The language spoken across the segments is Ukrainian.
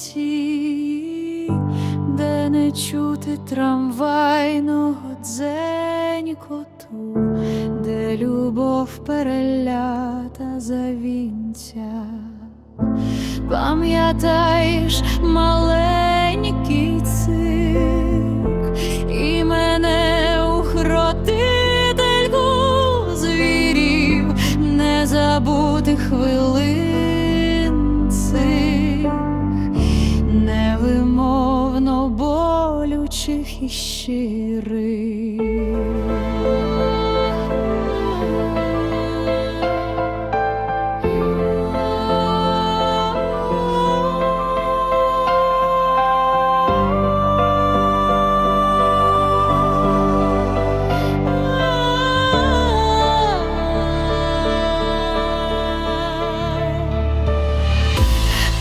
провінції, де не чути трамвайного дзенькоту, де любов перелята за вінця. Пам'ятаєш маленький цирк і мене ухротительку звірів, не забути хвилин і щирих.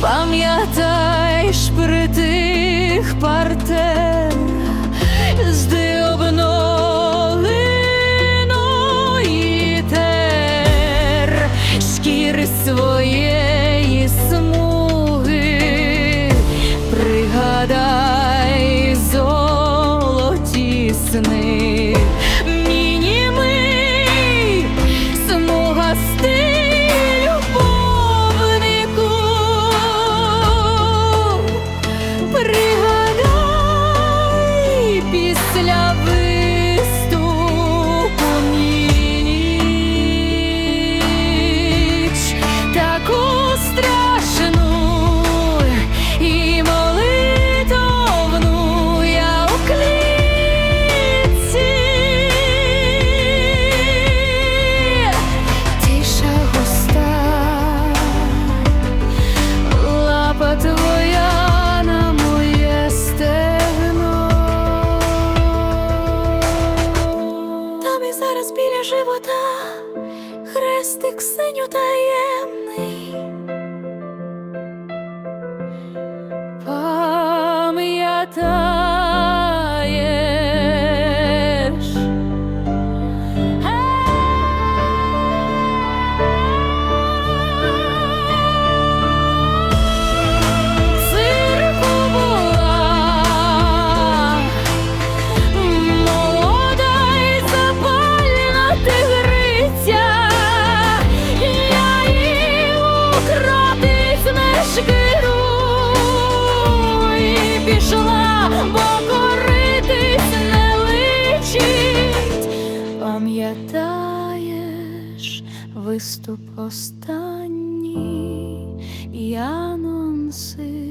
Пам'ятаєш притих партер шкіри своєї смуги, пригадай золоті сни, хрестик синю таємний. Пам'ятаєш? Виступ останній і анонси